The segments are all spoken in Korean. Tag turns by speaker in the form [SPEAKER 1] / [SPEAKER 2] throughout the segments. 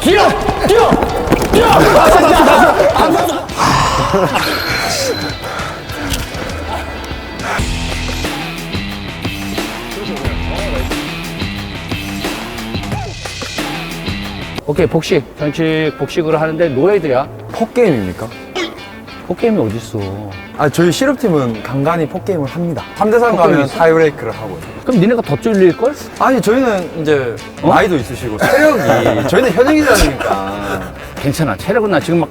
[SPEAKER 1] 뛰어! 뛰어! 뛰어! 오케이 복식 전식 복식으로 하는데 노예들이야
[SPEAKER 2] 폭게임입니까?
[SPEAKER 1] 포게임이 어딨어
[SPEAKER 2] 아, 저희 실업팀은 간간히 폭게임을 합니다. 3대3 가면? 타이브레이크를 하고요.
[SPEAKER 1] 그럼 니네가 더 쫄릴걸?
[SPEAKER 2] 아니, 저희는 이제 나이도 있으시고 체력이 저희는 현역이라니까.
[SPEAKER 1] 괜찮아 체력은 나 지금 막,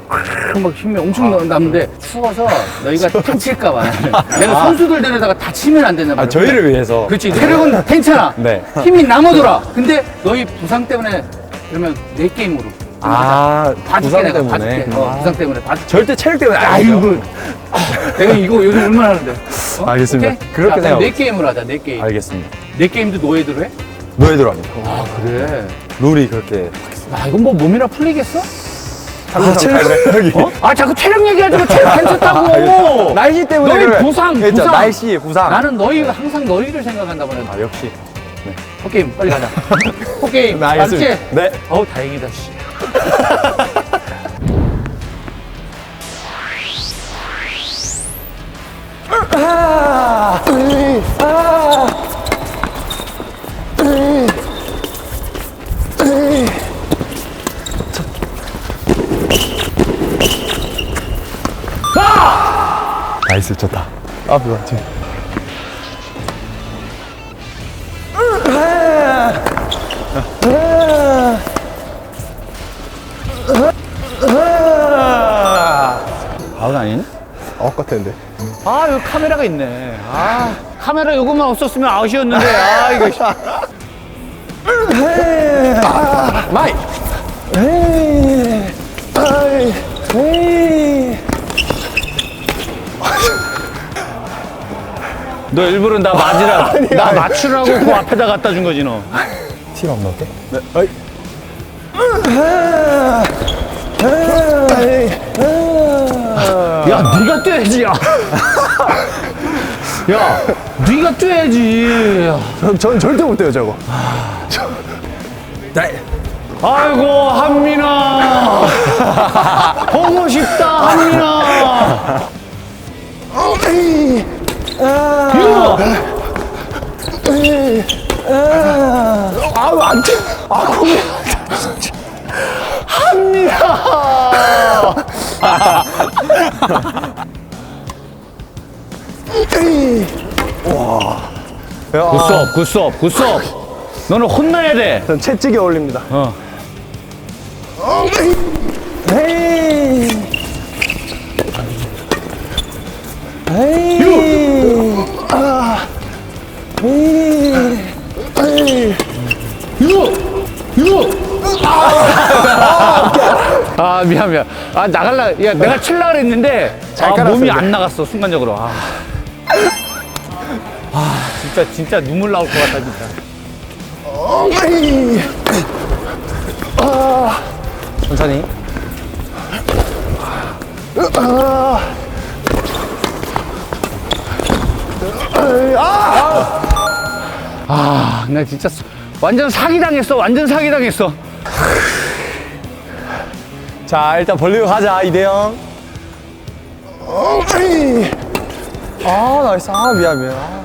[SPEAKER 1] 막 힘이 엄청 남는데 추워서 너희가 다칠까봐 내가 선수들 데려다가 다치면 안 말이야
[SPEAKER 2] 아, 저희를 위해서.
[SPEAKER 1] 그렇지 체력은 괜찮아
[SPEAKER 2] 네.
[SPEAKER 1] 힘이 남아돌아 근데 너희 부상 때문에 그러면 내 게임으로
[SPEAKER 2] 아,
[SPEAKER 1] 봐줄게
[SPEAKER 2] 부상
[SPEAKER 1] 내가
[SPEAKER 2] 때문에.
[SPEAKER 1] 봐줄게 어,
[SPEAKER 2] 아.
[SPEAKER 1] 부상 때문에 봐줄게
[SPEAKER 2] 절대 체력 때문에 안
[SPEAKER 1] 아이고
[SPEAKER 2] 되죠.
[SPEAKER 1] 내가 이거 요즘 얼마나 하는데 어?
[SPEAKER 2] 알겠습니다. 그렇게
[SPEAKER 1] 자, 그럼
[SPEAKER 2] 생각하고
[SPEAKER 1] 내 게임으로 하자 내 게임
[SPEAKER 2] 알겠습니다.
[SPEAKER 1] 내 게임도 노예대로 해?
[SPEAKER 2] 노예대로 합니다.
[SPEAKER 1] 아 그래
[SPEAKER 2] 룰이 그렇게.
[SPEAKER 1] 야 이건 뭐 몸이나 풀리겠어?
[SPEAKER 2] 아, 체력이.
[SPEAKER 1] 어? 아 자꾸 체력 얘기하지 마 체력 괜찮다고
[SPEAKER 2] 날씨 때문에.
[SPEAKER 1] 너희
[SPEAKER 2] 그래.
[SPEAKER 1] 부상. 부상
[SPEAKER 2] 날씨, 부상.
[SPEAKER 1] 나는 너희 항상 너희를 생각한다 보네
[SPEAKER 2] 아, 역시.
[SPEAKER 1] 포게임 빨리 가자 포게임
[SPEAKER 2] 네, 알겠습니다. 네.
[SPEAKER 1] 어우 다행이다 씨.
[SPEAKER 2] 나이스, 좋다. 앞에 맞지? 같았는데.
[SPEAKER 1] 아 여기 카메라가 있네 아 카메라 요것만 없었으면 아웃이었는데 아 이거 씨. 마이 너 일부러 나 맞으라 나 맞추라고 그 앞에다 갖다 준 거지 너
[SPEAKER 2] 티안 나올게? 네. 어이.
[SPEAKER 1] 야, 네가 뛰어야지, 야. 야, 네가 뛰어야지.
[SPEAKER 2] 전, 전 절대 못 돼요, 저거.
[SPEAKER 1] 아이고, 한민아. 보고 싶다, 한민아. 유!
[SPEAKER 2] 아우, 안 돼. 아, 고개. 야,
[SPEAKER 1] 굿수업, 굿수업, 굿수업. 너는 혼나야 돼.
[SPEAKER 2] 전 채찍이 어울립니다.
[SPEAKER 1] 어.
[SPEAKER 2] 헤이. 헤이. 아. 헤이. 헤이.
[SPEAKER 1] 유! 유! 아, 미안, 미안. 아, 나갈라. 야, 내가 칠라 그랬는데,
[SPEAKER 2] 잘
[SPEAKER 1] 아, 몸이. 안 나갔어, 순간적으로. 아. 아, 진짜, 진짜 눈물 나올 것 같다, 진짜.
[SPEAKER 2] 헤이. 아. 천천히.
[SPEAKER 1] 아, 나 진짜 수- 완전 사기당했어. 완전 사기당했어.
[SPEAKER 2] 자, 일단 벌리고 가자, 이대영. 아, 나이스. 아, 미안, 미안. 아.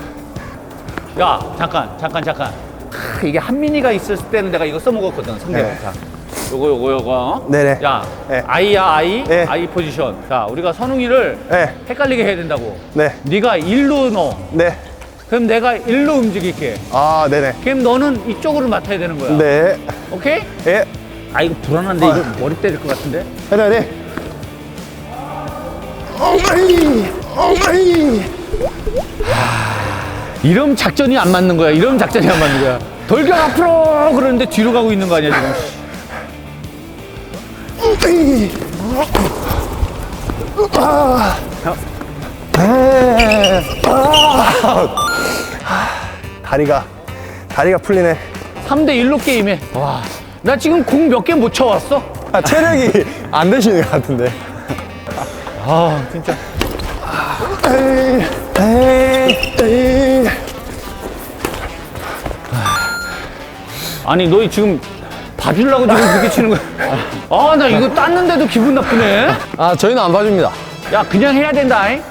[SPEAKER 1] 야, 잠깐, 잠깐, 잠깐. 크, 이게 한민이가 있을 때는 내가 이거 써먹었거든, 상대가.
[SPEAKER 2] 네.
[SPEAKER 1] 자, 요거, 요거, 요거. 어?
[SPEAKER 2] 네네.
[SPEAKER 1] 야,
[SPEAKER 2] 네.
[SPEAKER 1] 아이야, 아이.
[SPEAKER 2] 네.
[SPEAKER 1] 아이 포지션. 자, 우리가 선웅이를
[SPEAKER 2] 네.
[SPEAKER 1] 헷갈리게 해야 된다고.
[SPEAKER 2] 네.
[SPEAKER 1] 네가 일로 넣어.
[SPEAKER 2] 네.
[SPEAKER 1] 그럼 내가 일로 움직일게.
[SPEAKER 2] 아, 네네.
[SPEAKER 1] 그럼 너는 이쪽으로 맡아야 되는 거야.
[SPEAKER 2] 네.
[SPEAKER 1] 오케이?
[SPEAKER 2] 예.
[SPEAKER 1] 아, 이거 불안한데, 이거 머리 때릴 것 같은데?
[SPEAKER 2] 해야 돼.
[SPEAKER 1] 이런 작전이 안 맞는 거야. 이런 작전이 안 맞는 거야. 돌격 앞으로! 그러는데 뒤로 가고 있는 거 아니야, 지금.
[SPEAKER 2] 다리가, 다리가 풀리네.
[SPEAKER 1] 3대 1로 게임해. 와. 나 지금 공 몇 개 못 쳐왔어?
[SPEAKER 2] 아, 체력이 안 되시는 것 같은데.
[SPEAKER 1] 아, 진짜. 아니 너 지금 봐주려고 지금 그렇게 치는 거야 아 나 이거 땄는데도 기분 나쁘네
[SPEAKER 2] 아, 저희는 안 봐줍니다.
[SPEAKER 1] 야 그냥 해야 된다 잉?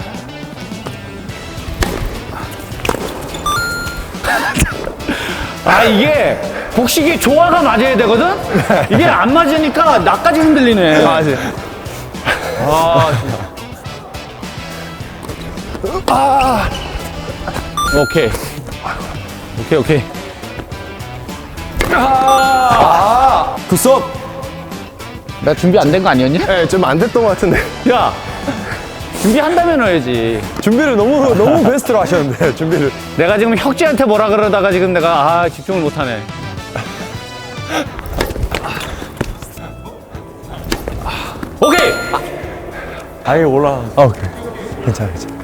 [SPEAKER 1] 아 이게 복식이 조화가 맞아야 되거든? 이게 안 맞으니까 나까지 흔들리네
[SPEAKER 2] 아, 네.
[SPEAKER 1] 오케이 오케이 오케이
[SPEAKER 2] 굿섭!
[SPEAKER 1] 나 준비 안 된 거 아니었냐?
[SPEAKER 2] 네, 좀안 됐던 것 같은데.
[SPEAKER 1] 야 준비한다면 해야지
[SPEAKER 2] 준비를 너무, 너무 베스트로 하셨는데, 준비를.
[SPEAKER 1] 내가 지금 혁지한테 뭐라 그러다가 지금 내가 아 집중을 못하네 오케이
[SPEAKER 2] 아예 올라. 아, 오케이. 괜찮아, 괜찮아.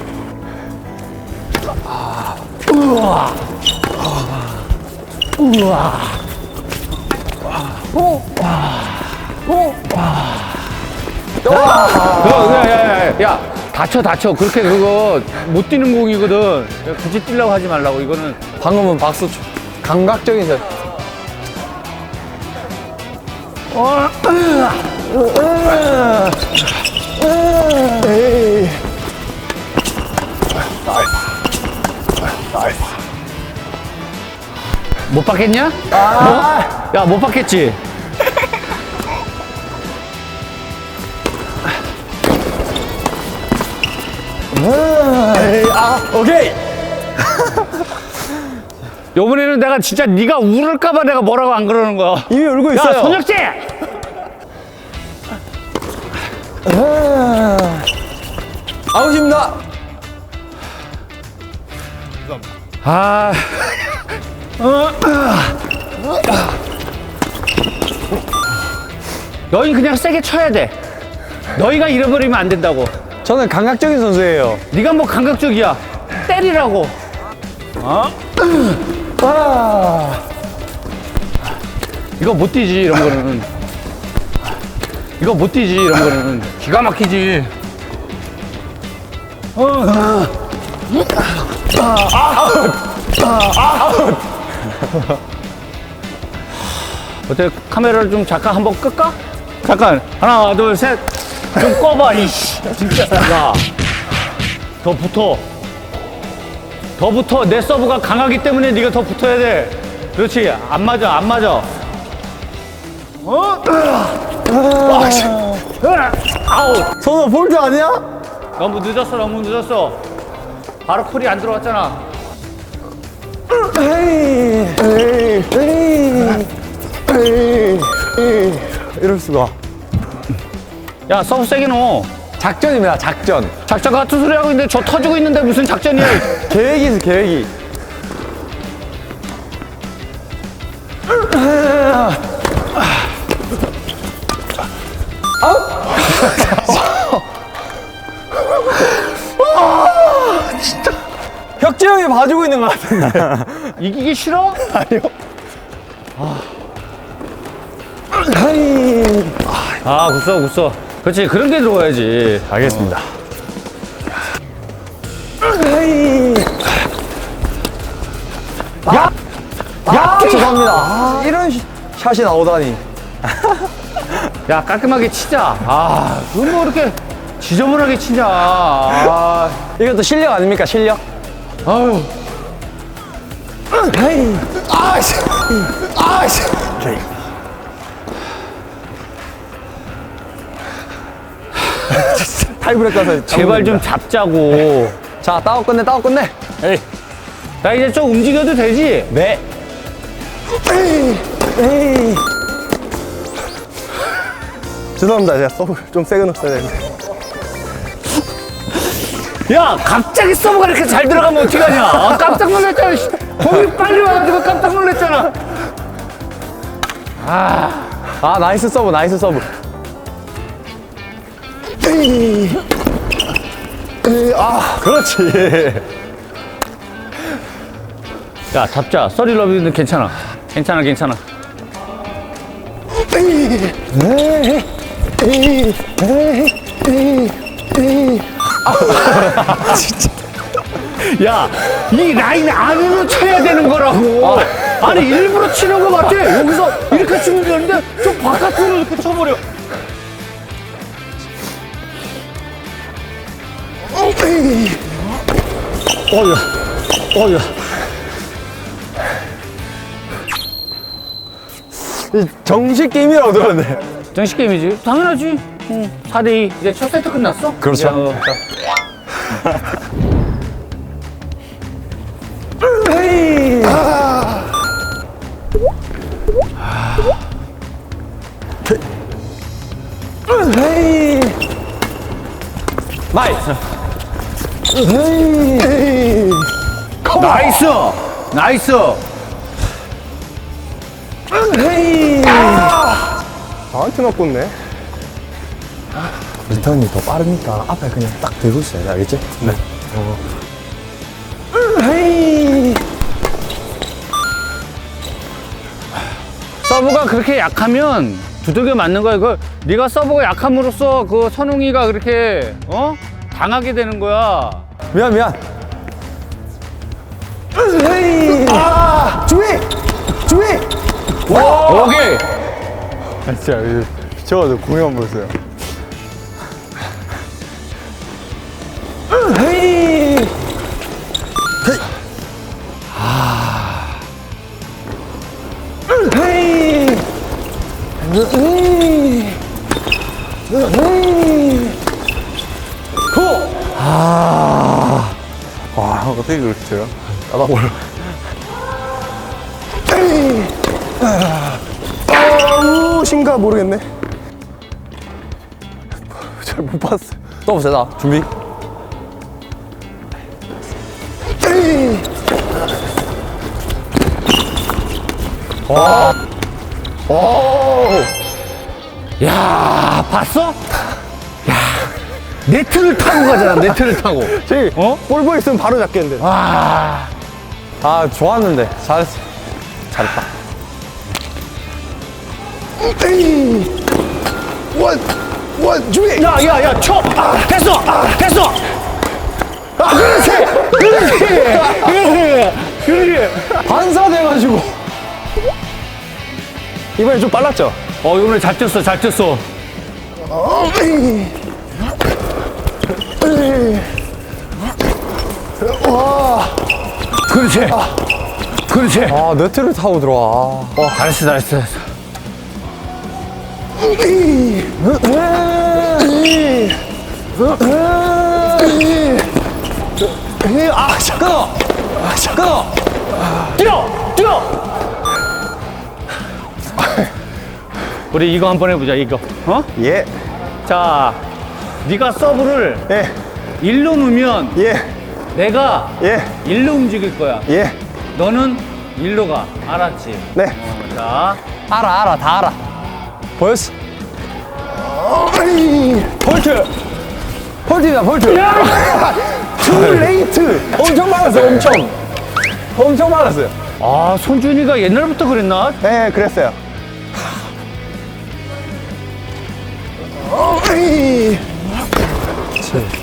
[SPEAKER 1] 야야야 야, 다쳐 다쳐 그렇게 그거 못 뛰는 공이거든 야, 굳이 뛰려고 하지 말라고 이거는
[SPEAKER 2] 방금은 박수 쳐. 감각적인 샷.
[SPEAKER 1] 못 받겠냐? 아~ 야 못 받겠지?
[SPEAKER 2] 오케이!
[SPEAKER 1] 요번에는 내가 진짜 네가 울을까봐 내가 뭐라고 안 그러는 거야
[SPEAKER 2] 이미 울고
[SPEAKER 1] 야
[SPEAKER 2] 있어요.
[SPEAKER 1] 손혁지
[SPEAKER 2] 아웃입니다.
[SPEAKER 1] 아 너희 그냥 세게 쳐야 돼 너희가 잃어버리면 안 된다고
[SPEAKER 2] 저는 감각적인 선수예요.
[SPEAKER 1] 네가 뭐 감각적이야. 때리라고. 어? 이거 못 뛰지 이런 거는. 이거 못 뛰지 이런 거는. 기가 막히지. 어. 어때? 카메라를 좀 잠깐 한번 끌까? 잠깐. 하나 둘 셋 좀 꺼봐 이씨. 진짜. 야더 붙어. 더 붙어. 내 서브가 강하기 때문에 네가 더 붙어야 돼. 그렇지. 안 맞아 안 맞아. 어? 아웃
[SPEAKER 2] 선우 볼트 아니야?
[SPEAKER 1] 너무 늦었어 너무 늦었어. 바로 콜이 안 들어왔잖아.
[SPEAKER 2] 에이, 에이, 에이, 에이, 에이. 이럴 수가.
[SPEAKER 1] 야 서브 세게 넣어
[SPEAKER 2] 작전입니다, 작전.
[SPEAKER 1] 작전 같은 소리 하고 있는데 저 터지고 있는데 무슨 작전이야
[SPEAKER 2] 계획이 있어, 계획이. 혁재 형이 봐주고 있는 것 같은데.
[SPEAKER 1] 이기기 싫어?
[SPEAKER 2] 아니요.
[SPEAKER 1] 아 굿어 굿어 그렇지 그런 게 들어와야지
[SPEAKER 2] 알겠습니다.
[SPEAKER 1] 야!
[SPEAKER 2] 아, 죄송합니다. 아, 이런 시- 샷이 나오다니.
[SPEAKER 1] 야 깔끔하게 치자 아 그건 뭐 이렇게 지저분하게 치냐 아,
[SPEAKER 2] 이것도 실력 아닙니까, 실력?
[SPEAKER 1] 아유
[SPEAKER 2] 아이씨! 아이씨! 타이브레이크 가서
[SPEAKER 1] 제발 좀 잡자고
[SPEAKER 2] 자, 따고 끝내, 따고 끝내.
[SPEAKER 1] 에이 나 이제 좀 움직여도 되지?
[SPEAKER 2] 네. 에이, 에이. 죄송합니다. 제가 서브 좀 세게 넣었어야 되는데.
[SPEAKER 1] 야 갑자기 서브가 이렇게 잘 들어가면 어떡하냐 아, 깜짝 놀랐잖아 씨. 거기 빨리 와가지고 깜짝 놀랐잖아
[SPEAKER 2] 아, 나이스 서브, 나이스 서브. 아, 그렇지.
[SPEAKER 1] 야 잡자 써리 러비는 괜찮아 괜찮아 괜찮아 야, 이 라인 안으로 쳐야 되는 거라고. 아 니, 일부러 치는 거 같아. 여기서 이렇게 치면 되는데, 좀 바깥으로 이렇게 쳐버려. 어휴, 어휴.
[SPEAKER 2] 정식 게임이라고 들었는데.
[SPEAKER 1] 정식 게임이지. 당연하지. 응. 4대2. 이제 첫 세트 끝났어?
[SPEAKER 2] 그렇죠.
[SPEAKER 1] 야, 어.
[SPEAKER 2] 나이 스.
[SPEAKER 1] 나이스! 나이스!
[SPEAKER 3] 나한테만 꽂네.
[SPEAKER 2] 리턴이 더 빠르니까 앞에 그냥 딱 들고 있어야 돼, 알겠지? 네.
[SPEAKER 1] 서브가 그렇게 약하면 두들겨 맞는 거야. 그 네가 서브가 약함으로써 그 선웅이가 그렇게 어 당하게 되는 거야.
[SPEAKER 2] 미안, 미안.
[SPEAKER 3] 주위! 주위!
[SPEAKER 1] 오케이.
[SPEAKER 3] 아, 진짜 미쳐가지고 공연 보였어요. 와, 어떻게 그렇게 쳐요?
[SPEAKER 2] 나도 몰라.
[SPEAKER 3] 아우, 신가 모르겠네. 잘 못 봤어요.
[SPEAKER 2] 또 보세요, 준비.
[SPEAKER 1] 야 봤어? 야 네트를 타고 가잖아. 네트를 타고.
[SPEAKER 3] 저기,
[SPEAKER 1] 어?
[SPEAKER 3] 볼 보였으면 바로 잡겠는데.
[SPEAKER 1] 와.
[SPEAKER 2] 아, 좋았는데. 잘했어. 잘했다.
[SPEAKER 3] 원! 원! 주위!
[SPEAKER 1] 야야야 쳐. 아, 됐어. 됐어. 아 그렇지. 그렇지. 그렇지. 그렇지.
[SPEAKER 2] 반사돼가지고.
[SPEAKER 3] 이번엔 좀 빨랐죠?
[SPEAKER 1] 어 이번에 잘 뛰었어. 잘 뛰었어. 그렇지. 그렇지.
[SPEAKER 2] 아, 네트를 타고 들어와.
[SPEAKER 1] 어, 잘했어, 잘했어. 잘했어.
[SPEAKER 3] 아, 잠깐! 아, 잠깐!
[SPEAKER 1] 뛰어! 뛰어! 우리 이거 한번 해보자, 이거. 어?
[SPEAKER 3] 예,
[SPEAKER 1] 자, 네가 서브를
[SPEAKER 3] 예,
[SPEAKER 1] 일로 놓으면
[SPEAKER 3] 예,
[SPEAKER 1] 내가
[SPEAKER 3] 예,
[SPEAKER 1] 일로 움직일 거야.
[SPEAKER 3] 예.
[SPEAKER 1] 너는 일로 가. 알았지?
[SPEAKER 3] 네.
[SPEAKER 1] 어, 자,
[SPEAKER 2] 알아, 알아, 다 알아. 보였어?
[SPEAKER 3] 폴트!
[SPEAKER 2] 폴트다, 폴트.
[SPEAKER 3] 투 레이트!
[SPEAKER 2] 엄청 많았어요, 엄청. 엄청 많았어요.
[SPEAKER 1] 아, 손준이가 옛날부터 그랬나?
[SPEAKER 3] 네, 그랬어요. 어이.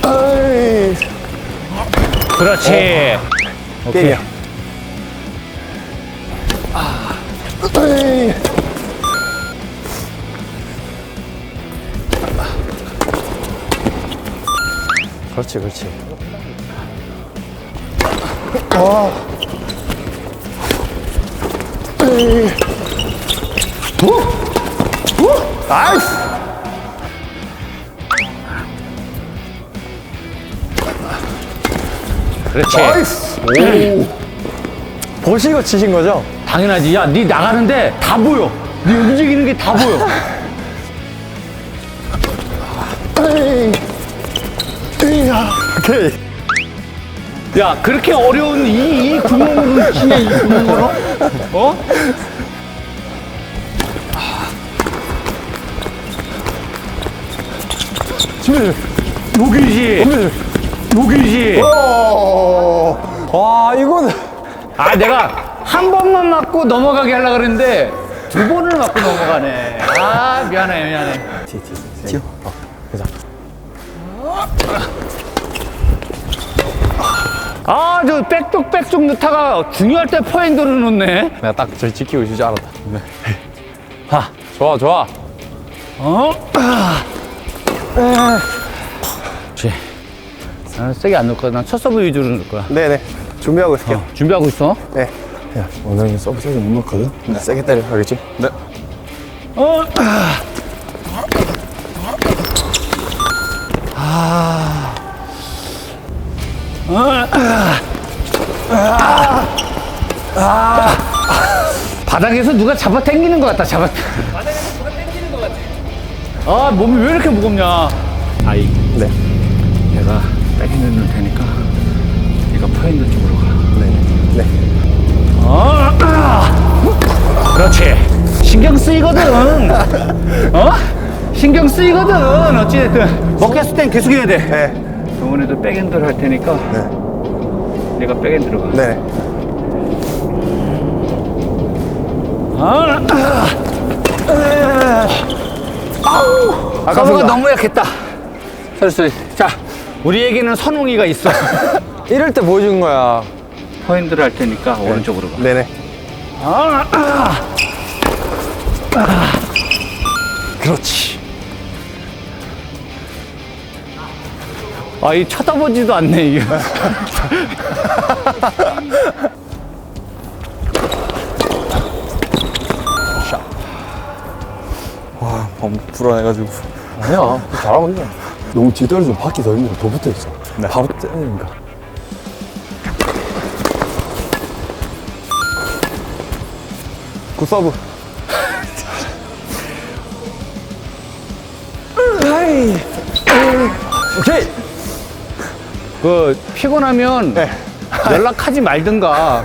[SPEAKER 3] 어이.
[SPEAKER 1] 그렇지.
[SPEAKER 3] 오케이. 어이.
[SPEAKER 2] 그렇지, 그렇지.
[SPEAKER 3] 나이스!
[SPEAKER 1] 그렇지.
[SPEAKER 3] 나이스!
[SPEAKER 2] 보시고 치신 거죠?
[SPEAKER 1] 당연하지. 야, 네 나가는데 다 보여. 네 움직이는 게 다 보여.
[SPEAKER 3] 어이. 으야. 오케이.
[SPEAKER 1] 야, 그렇게 어려운 이, 이 구멍으로 치냐, 이 구멍으로? 어? 여기지.
[SPEAKER 3] 오.
[SPEAKER 2] 와, 이거는.
[SPEAKER 1] 아, 내가 한 번만 맞고 넘어가게 하려고 그랬는데 두 번을 맞고 넘어가네. 아, 미안해, 미안해.
[SPEAKER 2] 튀어. 어, 그자.
[SPEAKER 1] 아, 저 백쪽 백쪽 넣다가 중요할 때 포핸드를 넣네.
[SPEAKER 3] 내가 딱 저희 지키고 있을 줄 알았다. 네.
[SPEAKER 1] 하.
[SPEAKER 3] 좋아, 좋아.
[SPEAKER 1] 어? 아. 나는 세게 안 넣을 거야. 난 첫 서브 위주로 넣을 거야.
[SPEAKER 4] 네네. 준비하고 있을게요.
[SPEAKER 1] 어, 준비하고 있어.
[SPEAKER 4] 네.
[SPEAKER 3] 야, 오늘은 서브 세게 못 넣거든? 네. 세게 때려, 알겠지? 네.
[SPEAKER 1] 어. 아. 아. 아. 아. 바닥에서 누가 잡아 당기는 것 같다. 잡아. 바닥에서 누가 당기는 것 같아. 아 몸이 왜 이렇게 무겁냐? 아이.
[SPEAKER 4] 네.
[SPEAKER 1] 내가 넣을 테니까 네가 포핸드 쪽으로 가.
[SPEAKER 4] 네.
[SPEAKER 1] 어, 아, 그렇지. 신경 쓰이거든. 어? 신경 쓰이거든. 어찌됐든. 먹혔을 땐 계속 해야 돼.
[SPEAKER 4] 네.
[SPEAKER 1] 이번에도 백핸드를 할 테니까. 내가 백핸드로 가.
[SPEAKER 4] 네.
[SPEAKER 1] 아, 아, 서브가 너무 약했다. sorry. 자, 우리에게는 선웅이가 있어.
[SPEAKER 3] 이럴 때 보여주는 거야.
[SPEAKER 1] 포핸드를 할 테니까 오른쪽으로 가.
[SPEAKER 4] 네네.
[SPEAKER 1] 아, 아.
[SPEAKER 3] 그렇지.
[SPEAKER 1] 아, 이 쳐다보지도 않네, 이게.
[SPEAKER 3] 와, 너무 불안해가지고.
[SPEAKER 4] 아니야. 잘하고 있네. 너무 뒤떨어지면 바퀴 더 힘들어. 더 붙어 있어.
[SPEAKER 3] 바로 때리니까.
[SPEAKER 4] 굿서브.
[SPEAKER 3] 오케이!
[SPEAKER 1] 그, 피곤하면
[SPEAKER 4] 네.
[SPEAKER 1] 연락하지 말든가.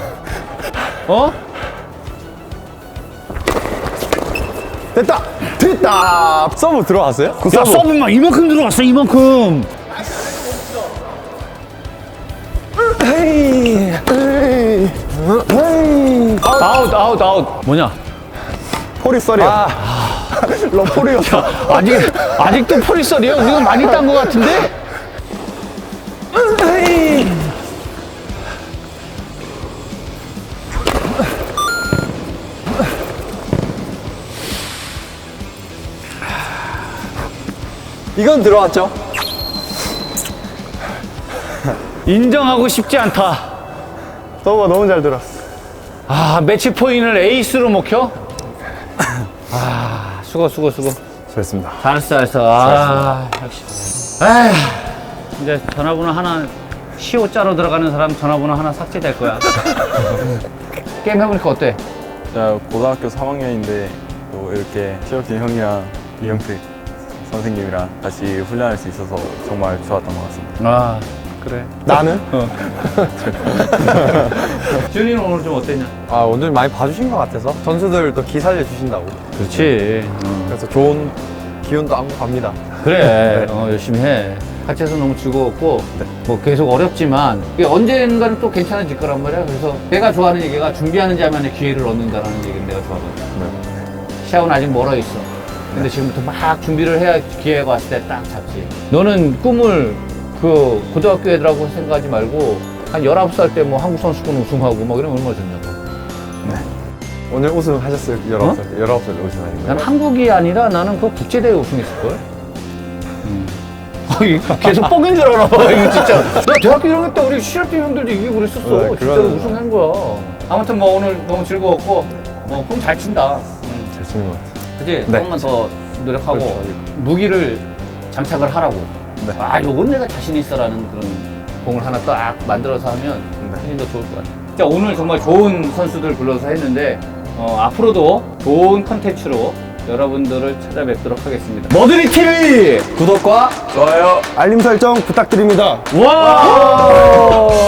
[SPEAKER 1] 어?
[SPEAKER 4] 됐다! 됐다!
[SPEAKER 3] 서브 들어왔어요?
[SPEAKER 1] 야, 서브만 이만큼 들어왔어, 이만큼.
[SPEAKER 4] 헤이! 헤이! 헤이!
[SPEAKER 1] 아웃, 아웃, 아웃. 뭐냐?
[SPEAKER 4] 포리 썰이야. 러포리였어.
[SPEAKER 1] 아직, 아직도 포리설이에요? 우리가 많이 딴것 같은데?
[SPEAKER 3] 이 건 들어왔죠?
[SPEAKER 1] 인정하고 싶지 않다.
[SPEAKER 4] 서브가 너무 잘 들었어.
[SPEAKER 1] 아, 매치 포인을 에이스로 먹혀? 아, 수고, 수고, 수고.
[SPEAKER 3] 수고했습니다.
[SPEAKER 1] 잘했어, 잘했어. 아, 역시. 에휴, 이제 전화번호 하나, 시오자로 들어가는 사람 전화번호 하나 삭제될 거야. 게임 해보니까 어때?
[SPEAKER 3] 제가 고등학교 3학년인데 또 이렇게 시혁진 형이랑 이영택 선생님이랑 같이 훈련할 수 있어서 정말 좋았던 것 같습니다.
[SPEAKER 1] 아, 그래.
[SPEAKER 4] 나는?
[SPEAKER 1] 준이는 오늘 좀 어땠냐?
[SPEAKER 3] 아, 오늘 많이 봐주신 것 같아서 선수들도 기 살려주신다고.
[SPEAKER 1] 그렇지.
[SPEAKER 3] 그래서 좋은 기운도 안고 갑니다.
[SPEAKER 1] 그래, 어, 열심히 해. 같이 해서 너무 즐거웠고, 뭐 계속 어렵지만, 이게 언젠가는 또 괜찮아질 거란 말이야. 그래서 내가 좋아하는 얘기가 준비하는 자만의 기회를 얻는다라는 얘기를 내가 좋아하거든. 시합은 아직 멀어 있어. 근데 지금부터 막 준비를 해야 기회가 왔을 때 딱 잡지. 너는 꿈을 그 고등학교 애들하고 생각하지 말고, 한 19살 때 뭐 한국 선수권 우승하고 막 이러면 얼마나 좋냐고.
[SPEAKER 3] 오늘 우승하셨을 19살 때, 19살 우승하신
[SPEAKER 1] 난
[SPEAKER 3] 거예요?
[SPEAKER 1] 한국이 아니라 나는 그 국제대회 우승했을걸? 아, 이거 계속 뻥인 줄 알아. 이거 진짜. 나 대학교 1학년 때 우리 실업팀 형들도 이기고 그랬었어.
[SPEAKER 3] 네,
[SPEAKER 1] 진짜로
[SPEAKER 3] 그러네.
[SPEAKER 1] 우승한 거야. 아무튼 뭐 오늘 너무 즐거웠고, 뭐, 공잘 친다.
[SPEAKER 3] 잘 치는 것 같아요.
[SPEAKER 1] 그지?
[SPEAKER 3] 네.
[SPEAKER 1] 조금만 더 노력하고,
[SPEAKER 3] 그렇죠.
[SPEAKER 1] 무기를 장착을 하라고.
[SPEAKER 3] 네.
[SPEAKER 1] 아, 요건 내가 자신 있어라는 그런 공을 하나 딱 만들어서 하면
[SPEAKER 3] 네.
[SPEAKER 1] 훨씬 더 좋을 것 같아. 자, 오늘 정말 좋은 선수들 불러서 했는데, 어, 앞으로도 좋은 컨텐츠로 여러분들을 찾아뵙도록 하겠습니다. 머드리 TV!
[SPEAKER 3] 구독과 좋아요.
[SPEAKER 4] 알림 설정 부탁드립니다.
[SPEAKER 1] 와!